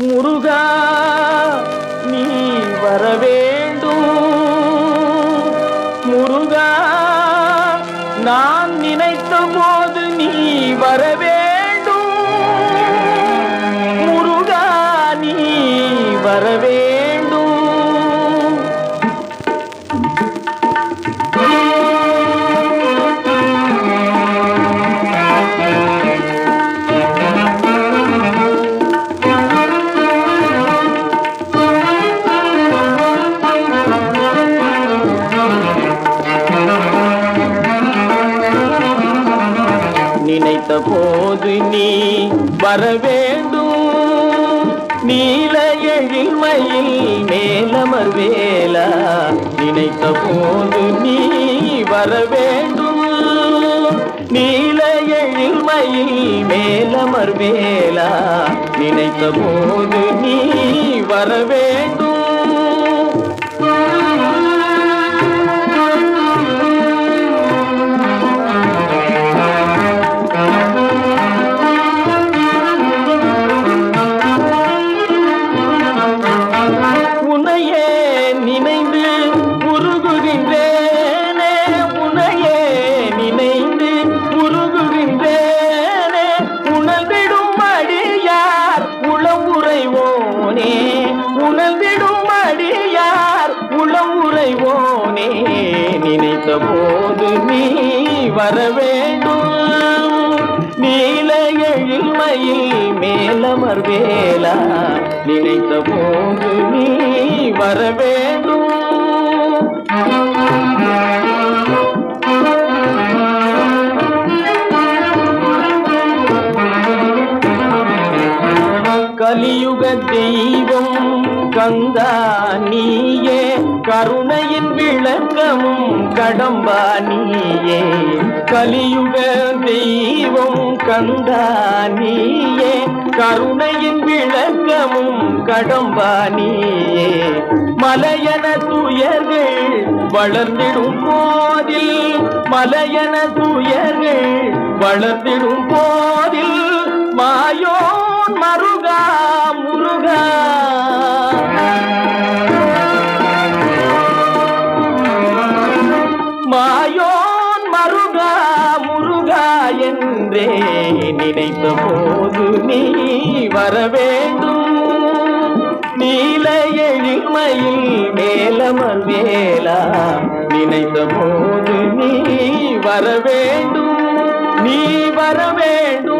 முருகா நீ வர வேண்டும். முருகா நான் நினைத்த போது நீ வரவே நினைத்த போது நீ வர வேண்டும் நீல எழில்மையில் மேலமர் வேலா நினைத்த போது நீ வர வேண்டும் நீல எழில்மையில் மேலமர் வேலா நினைத்த போது நீ போது நீ வர வேண்டும். நீல எழில்மையில் மேலமர் வேலா நினைத்த போது நீ வர வேண்டும். கலியுக தெய்வம் கந்தா நீயே கருணையின் விளக்கமும் கடம்பானியே கலியுக தெய்வம் கண்டானியே கருணையின் விளக்கமும் கடம்பானியே மலையன துயர்கள் வளர்ந்திடும் போதில் மலையன துயர்கள் வளர்ந்திடும் போதில் மாயோன் மருகா முருகா. என்றே நினைத்த போது நீ வர வேண்டும் நீல எழில்மையில் மேலமர் வேலா நினைத்த போது நீ வர வேண்டும் நீ வர வேண்டும்